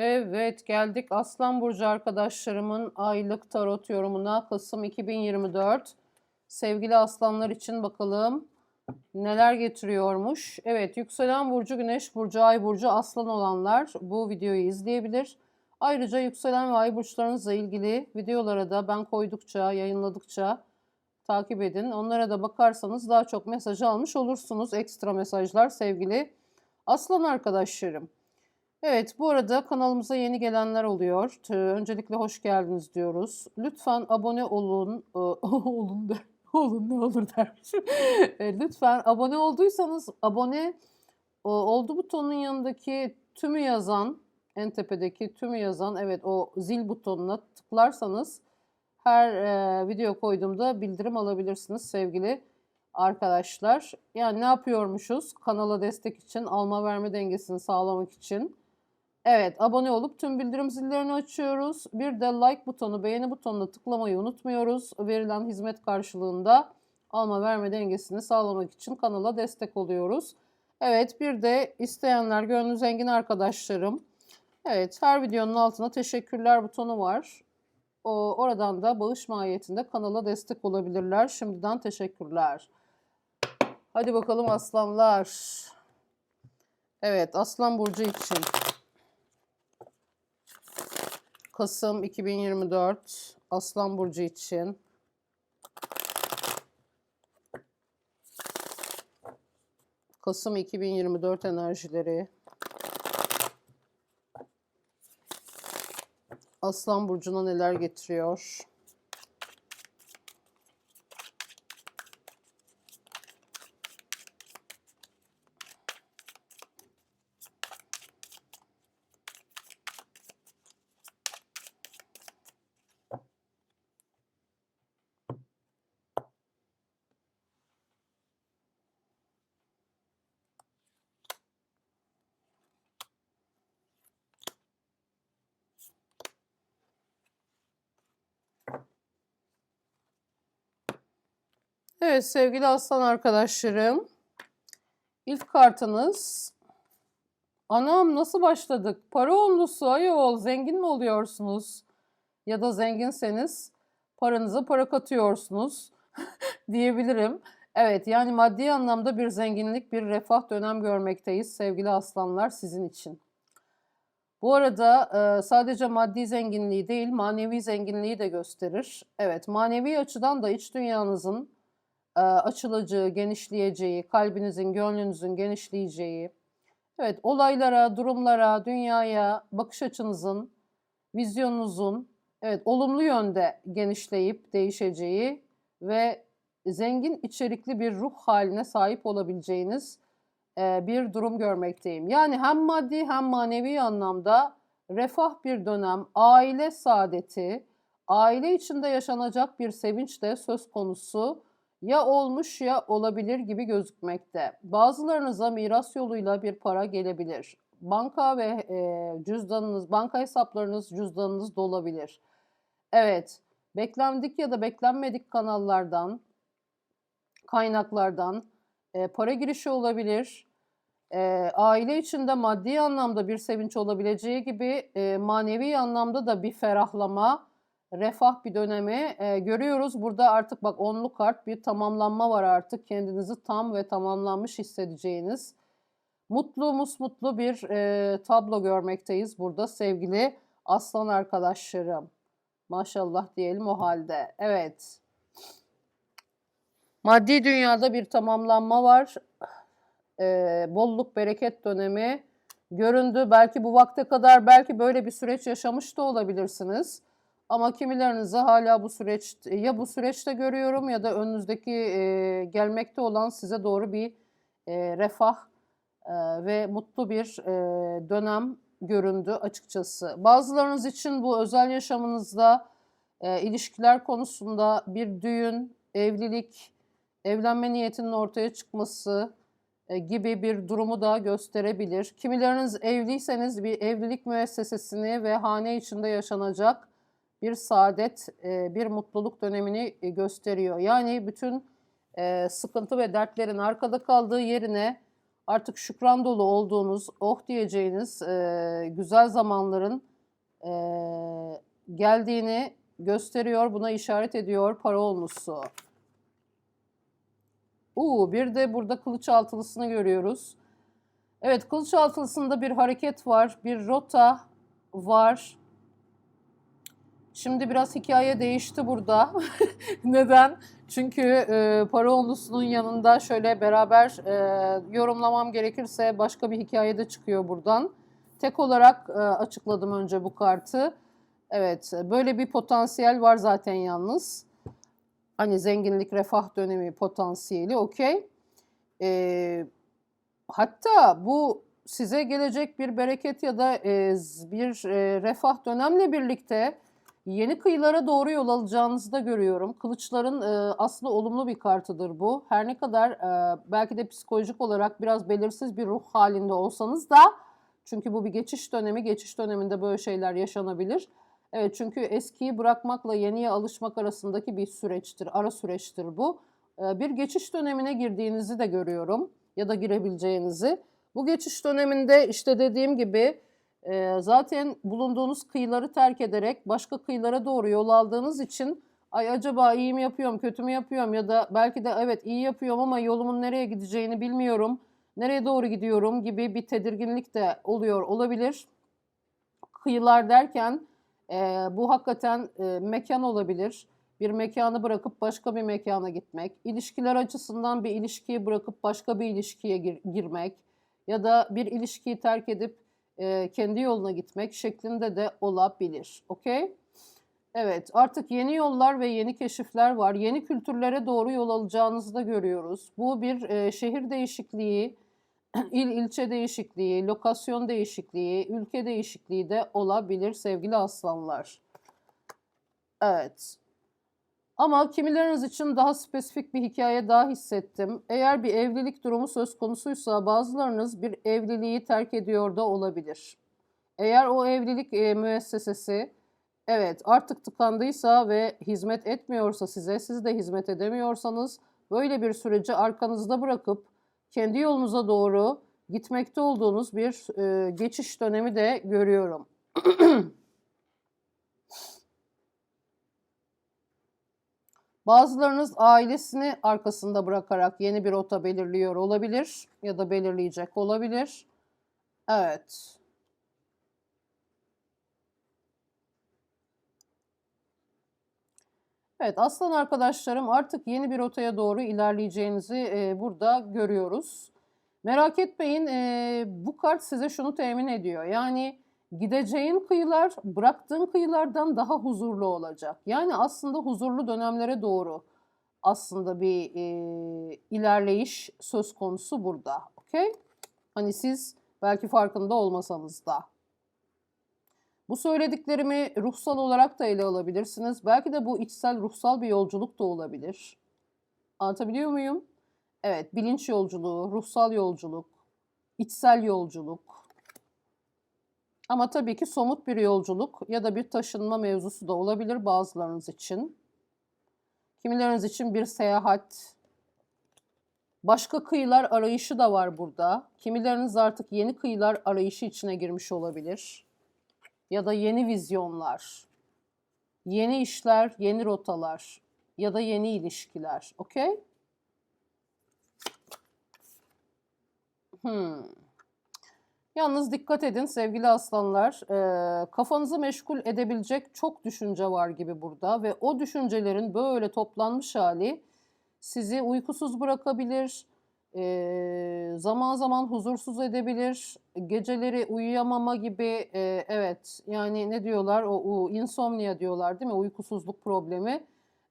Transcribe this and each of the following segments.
Evet geldik Aslan Burcu arkadaşlarımın aylık tarot yorumuna Kasım 2024. Sevgili aslanlar için bakalım neler getiriyormuş. Evet yükselen burcu, güneş burcu, ay burcu, aslan olanlar bu videoyu izleyebilir. Ayrıca yükselen ve ay burçlarınızla ilgili videolara da ben koydukça, yayınladıkça takip edin. Onlara da bakarsanız daha çok mesaj almış olursunuz. Ekstra mesajlar sevgili aslan arkadaşlarım. Evet, bu arada kanalımıza yeni gelenler oluyor. Öncelikle hoş geldiniz diyoruz. Lütfen abone olun. Ee, olun der. Olun ne olur dermiş. E, Lütfen abone olduysanız abone o, oldu butonunun yanındaki tümü yazan, en tepedeki tümü yazan evet o zil butonuna tıklarsanız her e, video koyduğumda bildirim alabilirsiniz sevgili arkadaşlar. Yani ne yapıyormuşuz? Kanala destek için, alma verme dengesini sağlamak için. Evet, abone olup tüm bildirim zillerini açıyoruz. Bir de like butonu, beğeni butonuna tıklamayı unutmuyoruz. Verilen hizmet karşılığında alma verme dengesini sağlamak için kanala destek oluyoruz. Evet, bir de isteyenler, gönlü zengin arkadaşlarım. Evet, her videonun altına teşekkürler butonu var. O, oradan da bağış mahiyetinde kanala destek olabilirler. Şimdiden teşekkürler. Hadi bakalım aslanlar. Evet, Aslan Burcu için. Kasım 2024 Aslan Burcu için. Kasım 2024 enerjileri. Aslan Burcu'na neler getiriyor? Evet sevgili aslan arkadaşlarım. İlk kartınız. Anam nasıl başladık? Para onlusu ayol zengin mi oluyorsunuz? Ya da zenginseniz paranıza para katıyorsunuz diyebilirim. Evet yani maddi anlamda bir zenginlik, bir refah dönem görmekteyiz sevgili aslanlar sizin için. Bu arada e, sadece maddi zenginliği değil manevi zenginliği de gösterir. Evet manevi açıdan da iç dünyanızın açılacağı, genişleyeceği, kalbinizin, gönlünüzün genişleyeceği, evet olaylara, durumlara, dünyaya bakış açınızın, vizyonunuzun evet olumlu yönde genişleyip değişeceği ve zengin içerikli bir ruh haline sahip olabileceğiniz e, bir durum görmekteyim. Yani hem maddi hem manevi anlamda refah bir dönem, aile saadeti, aile içinde yaşanacak bir sevinç de söz konusu ya olmuş ya olabilir gibi gözükmekte. Bazılarınıza miras yoluyla bir para gelebilir. Banka ve e, cüzdanınız, banka hesaplarınız, cüzdanınız dolabilir. Evet, beklendik ya da beklenmedik kanallardan, kaynaklardan e, para girişi olabilir. E, aile içinde maddi anlamda bir sevinç olabileceği gibi e, manevi anlamda da bir ferahlama, refah bir dönemi e, görüyoruz. Burada artık bak onlu kart bir tamamlanma var artık. Kendinizi tam ve tamamlanmış hissedeceğiniz. Mutlu, musmutlu bir e, tablo görmekteyiz burada sevgili aslan arkadaşlarım. Maşallah diyelim o halde. Evet. Maddi dünyada bir tamamlanma var. Ee, bolluk, bereket dönemi göründü. Belki bu vakte kadar belki böyle bir süreç yaşamış da olabilirsiniz. Ama kimilerinize hala bu süreç ya bu süreçte görüyorum ya da önünüzdeki e, gelmekte olan size doğru bir e, refah e, ve mutlu bir e, dönem göründü açıkçası. Bazılarınız için bu özel yaşamınızda e, ilişkiler konusunda bir düğün, evlilik, evlenme niyetinin ortaya çıkması e, gibi bir durumu da gösterebilir. Kimileriniz evliyseniz bir evlilik müessesesini ve hane içinde yaşanacak bir saadet, e, bir mutluluk dönemini e, gösteriyor. Yani bütün e, sıkıntı ve dertlerin arkada kaldığı yerine artık şükran dolu olduğunuz, oh diyeceğiniz güzel zamanların geldiğini gösteriyor. Buna işaret ediyor para olmuşsu. Uuu bir de burada kılıç altılısını görüyoruz. Evet kılıç altılısında bir hareket var, bir rota var. Şimdi biraz hikaye değişti burada. Neden? Çünkü e, para onlusunun yanında şöyle beraber e, yorumlamam gerekirse başka bir hikaye de çıkıyor buradan. Tek olarak e, açıkladım önce bu kartı. Evet böyle bir potansiyel var zaten yalnız. Hani zenginlik, refah dönemi potansiyeli okey. E, hatta bu size gelecek bir bereket ya da e, bir e, refah dönemle birlikte yeni kıyılara doğru yol alacağınızı da görüyorum. Kılıçların e, aslında olumlu bir kartıdır bu. Her ne kadar e, belki de psikolojik olarak biraz belirsiz bir ruh halinde olsanız da çünkü bu bir geçiş dönemi. Geçiş döneminde böyle şeyler yaşanabilir. Evet çünkü eskiyi bırakmakla yeniye alışmak arasındaki bir süreçtir. Ara süreçtir bu. E, bir geçiş dönemine girdiğinizi de görüyorum ya da girebileceğinizi. Bu geçiş döneminde işte dediğim gibi zaten bulunduğunuz kıyıları terk ederek başka kıyılara doğru yol aldığınız için ay acaba iyi mi yapıyorum, kötü mü yapıyorum ya da belki de evet iyi yapıyorum ama yolumun nereye gideceğini bilmiyorum, nereye doğru gidiyorum gibi bir tedirginlik de oluyor olabilir. Kıyılar derken e, bu hakikaten e, mekan olabilir. Bir mekanı bırakıp başka bir mekana gitmek, ilişkiler açısından bir ilişkiyi bırakıp başka bir ilişkiye gir- girmek ya da bir ilişkiyi terk edip e, kendi yoluna gitmek şeklinde de olabilir. Okey? Evet artık yeni yollar ve yeni keşifler var. Yeni kültürlere doğru yol alacağınızı da görüyoruz. Bu bir e, şehir değişikliği, il ilçe değişikliği, lokasyon değişikliği, ülke değişikliği de olabilir sevgili aslanlar. Evet. Ama kimileriniz için daha spesifik bir hikaye daha hissettim. Eğer bir evlilik durumu söz konusuysa bazılarınız bir evliliği terk ediyor da olabilir. Eğer o evlilik e, müessesesi evet artık tıkandıysa ve hizmet etmiyorsa size, siz de hizmet edemiyorsanız böyle bir süreci arkanızda bırakıp kendi yolunuza doğru gitmekte olduğunuz bir e, geçiş dönemi de görüyorum. Bazılarınız ailesini arkasında bırakarak yeni bir rota belirliyor olabilir ya da belirleyecek olabilir. Evet. Evet aslan arkadaşlarım artık yeni bir rotaya doğru ilerleyeceğinizi e, burada görüyoruz. Merak etmeyin e, bu kart size şunu temin ediyor. Yani gideceğin kıyılar bıraktığın kıyılardan daha huzurlu olacak. Yani aslında huzurlu dönemlere doğru aslında bir e, ilerleyiş söz konusu burada. Okey? Hani siz belki farkında olmasanız da. Bu söylediklerimi ruhsal olarak da ele alabilirsiniz. Belki de bu içsel ruhsal bir yolculuk da olabilir. Anlatabiliyor muyum? Evet, bilinç yolculuğu, ruhsal yolculuk, içsel yolculuk. Ama tabii ki somut bir yolculuk ya da bir taşınma mevzusu da olabilir bazılarınız için. Kimileriniz için bir seyahat, başka kıyılar arayışı da var burada. Kimileriniz artık yeni kıyılar arayışı içine girmiş olabilir. Ya da yeni vizyonlar, yeni işler, yeni rotalar ya da yeni ilişkiler. Okey? Hmm. Yalnız dikkat edin sevgili aslanlar. Ee, kafanızı meşgul edebilecek çok düşünce var gibi burada ve o düşüncelerin böyle toplanmış hali sizi uykusuz bırakabilir, ee, zaman zaman huzursuz edebilir, geceleri uyuyamama gibi e, evet yani ne diyorlar o, o insomnia diyorlar değil mi uykusuzluk problemi.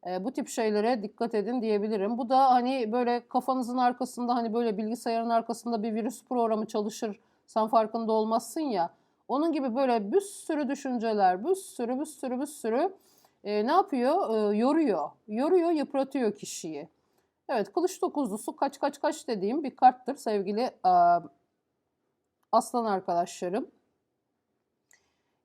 E, bu tip şeylere dikkat edin diyebilirim. Bu da hani böyle kafanızın arkasında hani böyle bilgisayarın arkasında bir virüs programı çalışır sen farkında olmazsın ya. Onun gibi böyle bir sürü düşünceler, bir sürü bir sürü bir sürü e, ne yapıyor? E, yoruyor. Yoruyor, yıpratıyor kişiyi. Evet, kılıç dokuzlusu kaç kaç kaç dediğim bir karttır sevgili e, aslan arkadaşlarım.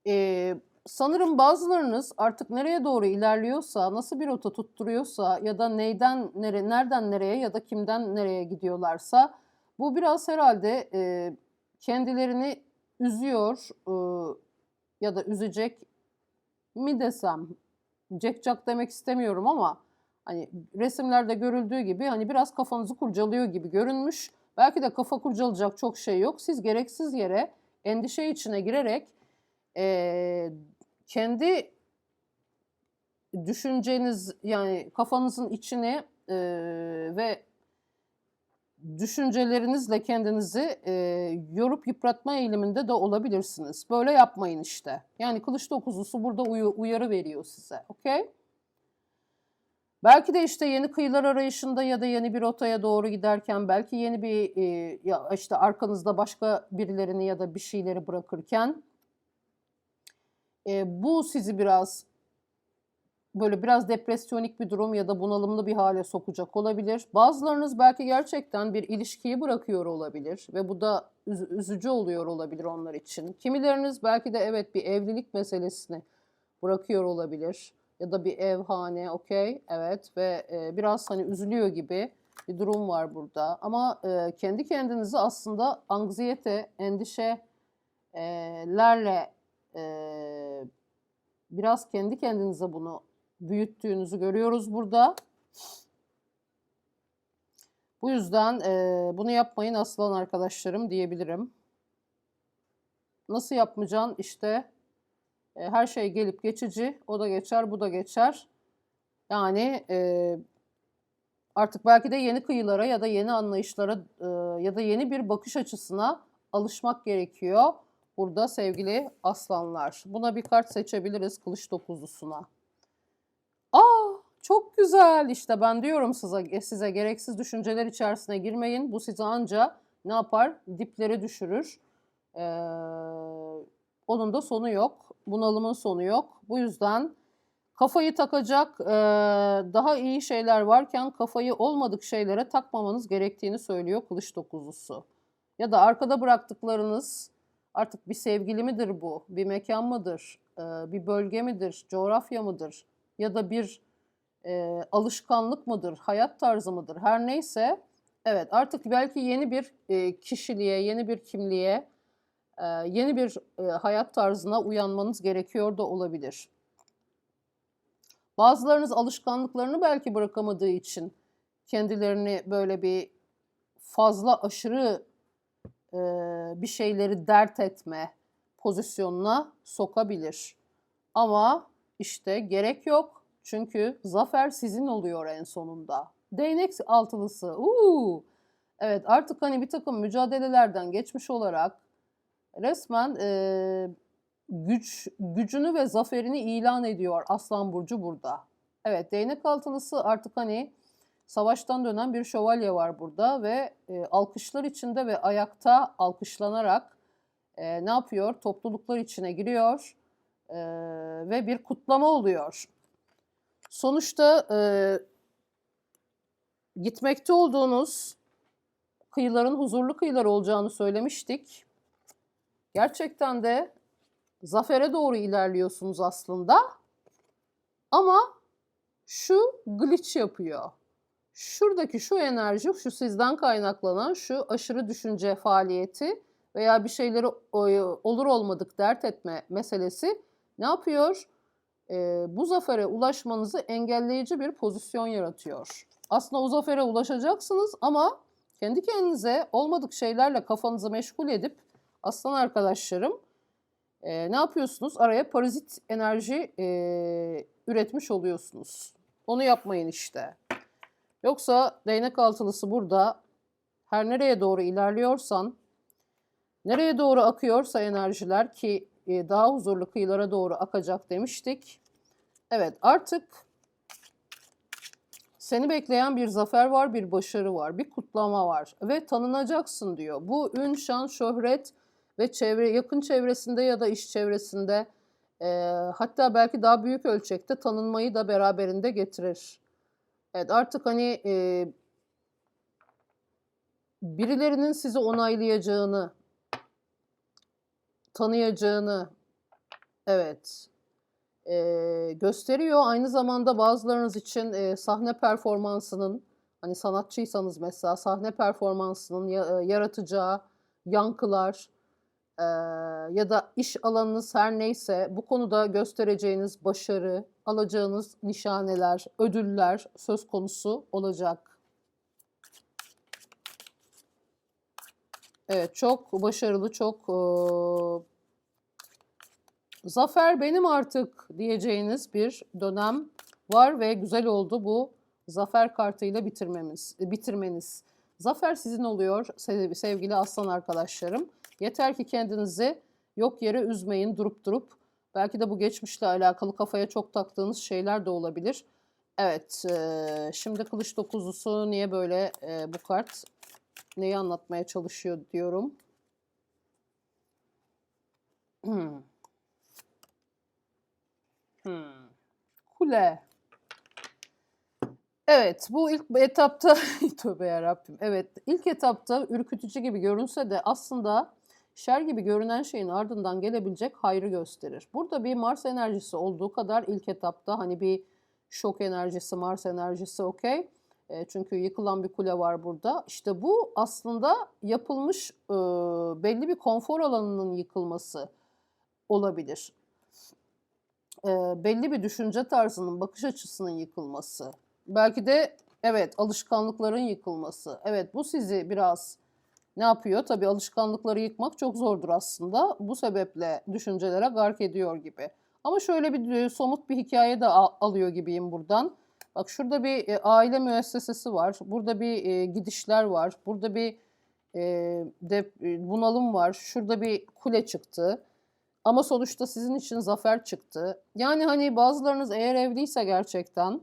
E, sanırım bazılarınız artık nereye doğru ilerliyorsa, nasıl bir rota tutturuyorsa ya da neyden nere, nereden nereye ya da kimden nereye gidiyorlarsa bu biraz herhalde e, kendilerini üzüyor e, ya da üzecek mi desem cekcak demek istemiyorum ama hani resimlerde görüldüğü gibi hani biraz kafanızı kurcalıyor gibi görünmüş. Belki de kafa kurcalayacak çok şey yok. Siz gereksiz yere endişe içine girerek eee, kendi düşünceniz yani kafanızın içine eee, ve düşüncelerinizle kendinizi eee, yorup yıpratma eğiliminde de olabilirsiniz. Böyle yapmayın işte. Yani kılıç dokuzlusu burada uyu- uyarı veriyor size. Okey? Belki de işte yeni kıyılar arayışında ya da yeni bir rotaya doğru giderken, belki yeni bir e, ya işte arkanızda başka birilerini ya da bir şeyleri bırakırken e, bu sizi biraz böyle biraz depresyonik bir durum ya da bunalımlı bir hale sokacak olabilir. Bazılarınız belki gerçekten bir ilişkiyi bırakıyor olabilir ve bu da üz- üzücü oluyor olabilir onlar için. Kimileriniz belki de evet bir evlilik meselesini bırakıyor olabilir ya da bir ev, hane, okey, evet ve e, biraz hani üzülüyor gibi bir durum var burada. Ama e, kendi kendinizi aslında anksiyete, endişelerle e, biraz kendi kendinize bunu büyüttüğünüzü görüyoruz burada. Bu yüzden e, bunu yapmayın aslan arkadaşlarım diyebilirim. Nasıl yapmayacaksın? İşte e, her şey gelip geçici. O da geçer, bu da geçer. Yani e, artık belki de yeni kıyılara ya da yeni anlayışlara e, ya da yeni bir bakış açısına alışmak gerekiyor. Burada sevgili aslanlar. Buna bir kart seçebiliriz kılıç dokuzlusuna. Çok güzel işte ben diyorum size, size gereksiz düşünceler içerisine girmeyin. Bu sizi anca ne yapar? Diplere düşürür. Ee, onun da sonu yok. Bunalımın sonu yok. Bu yüzden kafayı takacak e, daha iyi şeyler varken kafayı olmadık şeylere takmamanız gerektiğini söylüyor kılıç dokuzlusu. Ya da arkada bıraktıklarınız artık bir sevgili midir bu? Bir mekan mıdır? e, bir bölge midir? Coğrafya mıdır? Ya da bir e, alışkanlık mıdır? Hayat tarzı mıdır? Her neyse evet artık belki yeni bir e, kişiliğe, yeni bir kimliğe, e, yeni bir e, hayat tarzına uyanmanız gerekiyor da olabilir. Bazılarınız alışkanlıklarını belki bırakamadığı için kendilerini böyle bir fazla aşırı e, bir şeyleri dert etme pozisyonuna sokabilir. Ama işte gerek yok. Çünkü zafer sizin oluyor en sonunda. Değnek altılısı. Uuu. Evet artık hani bir takım mücadelelerden geçmiş olarak resmen e, güç gücünü ve zaferini ilan ediyor Aslan Burcu burada. Evet değnek altılısı artık hani savaştan dönen bir şövalye var burada ve e, alkışlar içinde ve ayakta alkışlanarak e, ne yapıyor? Topluluklar içine giriyor e, ve bir kutlama oluyor. Sonuçta e, gitmekte olduğunuz kıyıların huzurlu kıyılar olacağını söylemiştik. Gerçekten de zafere doğru ilerliyorsunuz aslında. Ama şu glitch yapıyor. Şuradaki şu enerji, şu sizden kaynaklanan şu aşırı düşünce faaliyeti veya bir şeyleri olur olmadık dert etme meselesi ne yapıyor? Ee, bu zafere ulaşmanızı engelleyici bir pozisyon yaratıyor. Aslında o zafere ulaşacaksınız ama kendi kendinize olmadık şeylerle kafanızı meşgul edip aslan arkadaşlarım e, ne yapıyorsunuz? Araya parazit enerji e, üretmiş oluyorsunuz. Onu yapmayın işte. Yoksa değnek altılısı burada her nereye doğru ilerliyorsan, nereye doğru akıyorsa enerjiler ki e, daha huzurlu kıyılara doğru akacak demiştik. Evet artık seni bekleyen bir zafer var, bir başarı var, bir kutlama var ve tanınacaksın diyor. Bu ün, şan, şöhret ve çevre yakın çevresinde ya da iş çevresinde e, hatta belki daha büyük ölçekte tanınmayı da beraberinde getirir. Evet artık hani e, birilerinin sizi onaylayacağını, tanıyacağını evet e, gösteriyor. Aynı zamanda bazılarınız için e, sahne performansının Hani sanatçıysanız mesela sahne performansının ya- e, yaratacağı yankılar e, ya da iş alanınız her neyse bu konuda göstereceğiniz başarı, alacağınız nişaneler, ödüller söz konusu olacak. Evet, çok başarılı, çok zafer benim artık diyeceğiniz bir dönem var ve güzel oldu bu zafer kartıyla bitirmemiz, bitirmeniz. Zafer sizin oluyor sev- sevgili aslan arkadaşlarım. Yeter ki kendinizi yok yere üzmeyin durup durup. Belki de bu geçmişle alakalı kafaya çok taktığınız şeyler de olabilir. Evet, eee, şimdi kılıç dokuzlusu niye böyle eee, bu kart neyi anlatmaya çalışıyor diyorum. Hmm. Hmm. Kule. Evet, bu ilk etapta tövbe yarabbim. Evet, ilk etapta ürkütücü gibi görünse de aslında şer gibi görünen şeyin ardından gelebilecek hayrı gösterir. Burada bir Mars enerjisi olduğu kadar ilk etapta hani bir şok enerjisi, Mars enerjisi okey. E, çünkü yıkılan bir kule var burada. İşte bu aslında yapılmış e, belli bir konfor alanının yıkılması olabilir. E, belli bir düşünce tarzının, bakış açısının yıkılması. Belki de evet alışkanlıkların yıkılması. Evet bu sizi biraz ne yapıyor? Tabii alışkanlıkları yıkmak çok zordur aslında. Bu sebeple düşüncelere gark ediyor gibi. Ama şöyle bir somut bir hikaye de al- alıyor gibiyim buradan. Bak şurada bir aile müessesesi var. Burada bir gidişler var. Burada bir bunalım var. Şurada bir kule çıktı. Ama sonuçta sizin için zafer çıktı. Yani hani bazılarınız eğer evliyse gerçekten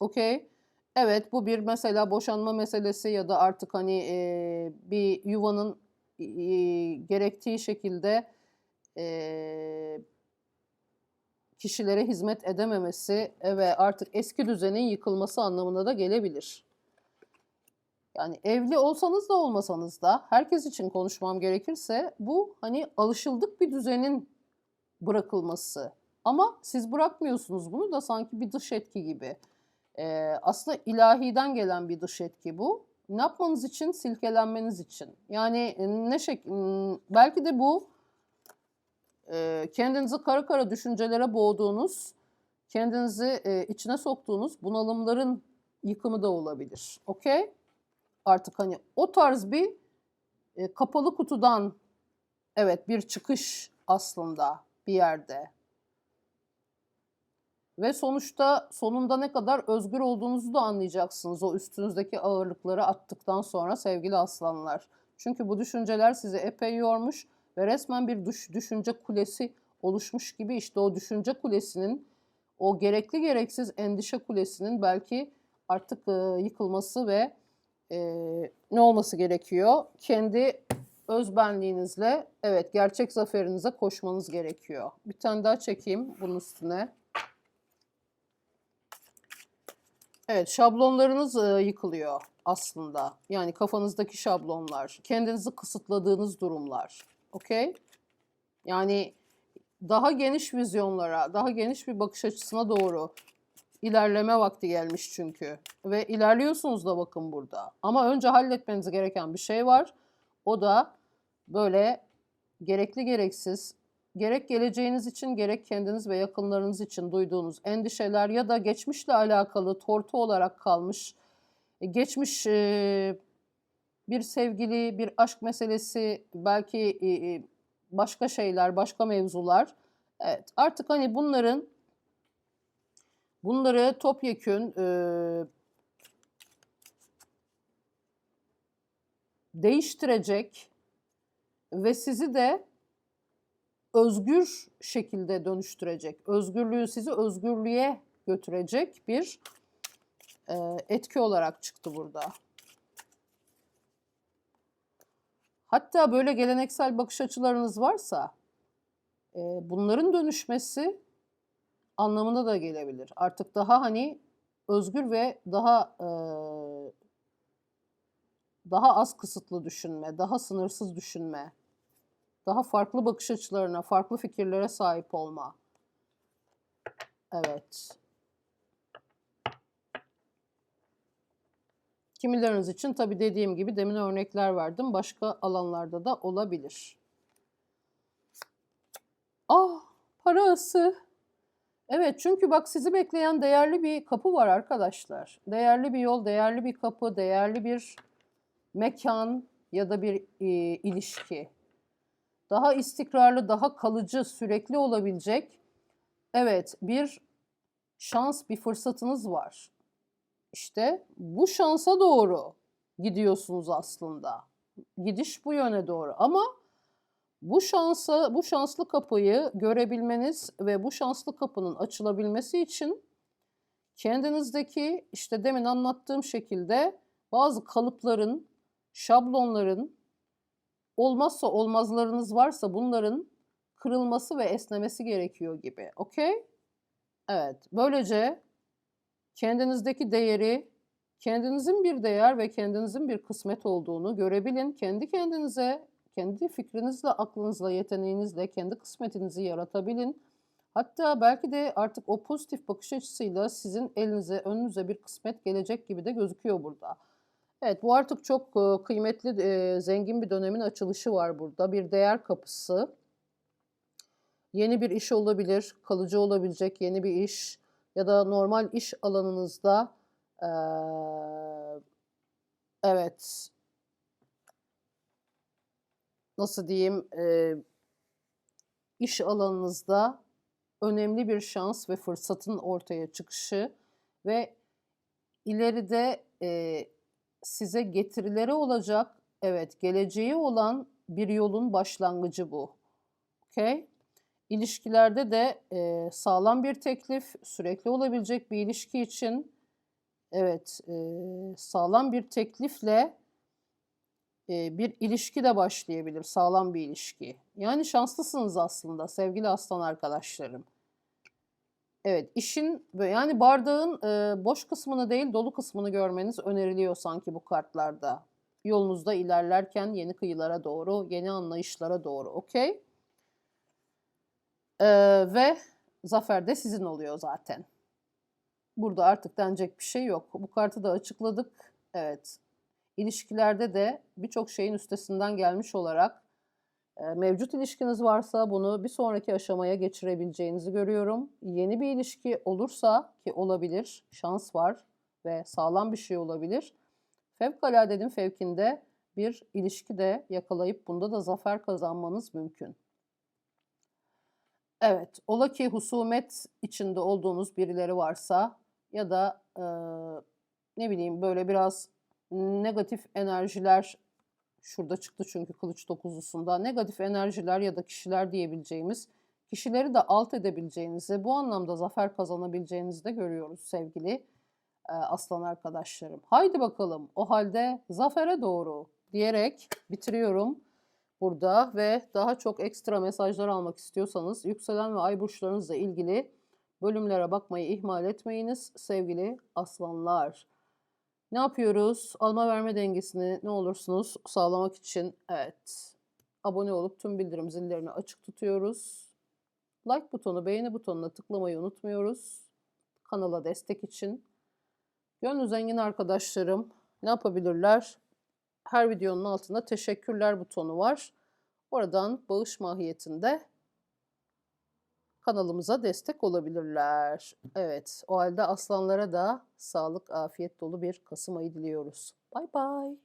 okey. Evet bu bir mesela boşanma meselesi ya da artık hani e, bir yuvanın e, gerektiği şekilde e, kişilere hizmet edememesi ve artık eski düzenin yıkılması anlamına da gelebilir. Yani evli olsanız da olmasanız da herkes için konuşmam gerekirse bu hani alışıldık bir düzenin bırakılması. Ama siz bırakmıyorsunuz bunu da sanki bir dış etki gibi. Ee, aslında ilahiden gelen bir dış etki bu. Ne yapmanız için? Silkelenmeniz için. Yani ne şek m, belki de bu e, kendinizi kara kara düşüncelere boğduğunuz, kendinizi e, içine soktuğunuz bunalımların yıkımı da olabilir. Okey? Artık hani o tarz bir e, kapalı kutudan evet bir çıkış aslında bir yerde. Ve sonuçta sonunda ne kadar özgür olduğunuzu da anlayacaksınız o üstünüzdeki ağırlıkları attıktan sonra sevgili aslanlar. Çünkü bu düşünceler sizi epey yormuş ve resmen bir düş- düşünce kulesi oluşmuş gibi işte o düşünce kulesinin o gerekli gereksiz endişe kulesinin belki artık e, yıkılması ve e, ne olması gerekiyor? Kendi özbenliğinizle evet gerçek zaferinize koşmanız gerekiyor. Bir tane daha çekeyim bunun üstüne. Evet, şablonlarınız e, yıkılıyor aslında. Yani kafanızdaki şablonlar, kendinizi kısıtladığınız durumlar. Okey? Yani daha geniş vizyonlara, daha geniş bir bakış açısına doğru ilerleme vakti gelmiş çünkü. Ve ilerliyorsunuz da bakın burada. Ama önce halletmeniz gereken bir şey var. O da böyle gerekli gereksiz gerek geleceğiniz için gerek kendiniz ve yakınlarınız için duyduğunuz endişeler ya da geçmişle alakalı tortu olarak kalmış e, geçmiş e, bir sevgili, bir aşk meselesi, belki e, başka şeyler, başka mevzular. Evet, artık hani bunların bunları topyekün e, değiştirecek ve sizi de özgür şekilde dönüştürecek, özgürlüğü sizi özgürlüğe götürecek bir e, etki olarak çıktı burada. Hatta böyle geleneksel bakış açılarınız varsa e, bunların dönüşmesi anlamına da gelebilir. Artık daha hani özgür ve daha e, daha az kısıtlı düşünme, daha sınırsız düşünme, daha farklı bakış açılarına, farklı fikirlere sahip olma. Evet. Kimileriniz için tabii dediğim gibi demin örnekler verdim. Başka alanlarda da olabilir. Ah parası. Evet çünkü bak sizi bekleyen değerli bir kapı var arkadaşlar. Değerli bir yol, değerli bir kapı, değerli bir mekan ya da bir e, ilişki. Daha istikrarlı, daha kalıcı, sürekli olabilecek evet bir şans, bir fırsatınız var. İşte bu şansa doğru gidiyorsunuz aslında. Gidiş bu yöne doğru ama bu şansa, bu şanslı kapıyı görebilmeniz ve bu şanslı kapının açılabilmesi için kendinizdeki işte demin anlattığım şekilde bazı kalıpların, şablonların olmazsa olmazlarınız varsa bunların kırılması ve esnemesi gerekiyor gibi. Okey? Evet. Böylece kendinizdeki değeri, kendinizin bir değer ve kendinizin bir kısmet olduğunu görebilin. Kendi kendinize, kendi fikrinizle, aklınızla, yeteneğinizle kendi kısmetinizi yaratabilin. Hatta belki de artık o pozitif bakış açısıyla sizin elinize, önünüze bir kısmet gelecek gibi de gözüküyor burada. Evet bu artık çok e, kıymetli, e, zengin bir dönemin açılışı var burada. Bir değer kapısı. Yeni bir iş olabilir, kalıcı olabilecek yeni bir iş ya da normal iş alanınızda e, evet nasıl diyeyim e, iş alanınızda önemli bir şans ve fırsatın ortaya çıkışı ve ileride e, size getirileri olacak, evet geleceği olan bir yolun başlangıcı bu. Okay? İlişkilerde de e, sağlam bir teklif, sürekli olabilecek bir ilişki için evet e, sağlam bir teklifle e, bir ilişki de başlayabilir, sağlam bir ilişki. Yani şanslısınız aslında sevgili aslan arkadaşlarım. Evet, işin yani bardağın e, boş kısmını değil dolu kısmını görmeniz öneriliyor sanki bu kartlarda. Yolunuzda ilerlerken yeni kıyılara doğru, yeni anlayışlara doğru. Okey? Ee, ve zafer de sizin oluyor zaten. Burada artık denecek bir şey yok. Bu kartı da açıkladık. Evet. İlişkilerde de birçok şeyin üstesinden gelmiş olarak e, mevcut ilişkiniz varsa bunu bir sonraki aşamaya geçirebileceğinizi görüyorum. Yeni bir ilişki olursa ki olabilir, şans var ve sağlam bir şey olabilir. Fevkaladenin fevkinde bir ilişki de yakalayıp bunda da zafer kazanmanız mümkün. Evet, ola ki husumet içinde olduğunuz birileri varsa ya da e, ne bileyim böyle biraz negatif enerjiler şurada çıktı çünkü kılıç dokuzlusunda negatif enerjiler ya da kişiler diyebileceğimiz kişileri de alt edebileceğinizi bu anlamda zafer kazanabileceğinizi de görüyoruz sevgili e, aslan arkadaşlarım. Haydi bakalım o halde zafere doğru diyerek bitiriyorum burada ve daha çok ekstra mesajlar almak istiyorsanız yükselen ve ay burçlarınızla ilgili bölümlere bakmayı ihmal etmeyiniz sevgili aslanlar. Ne yapıyoruz? Alma verme dengesini ne olursunuz sağlamak için evet abone olup tüm bildirim zillerini açık tutuyoruz. Like butonu, beğeni butonuna tıklamayı unutmuyoruz. Kanala destek için. Gönlü zengin arkadaşlarım ne yapabilirler? Her videonun altında teşekkürler butonu var. Oradan bağış mahiyetinde kanalımıza destek olabilirler. Evet, o halde aslanlara da sağlık, afiyet dolu bir Kasım ayı diliyoruz. Bay bay.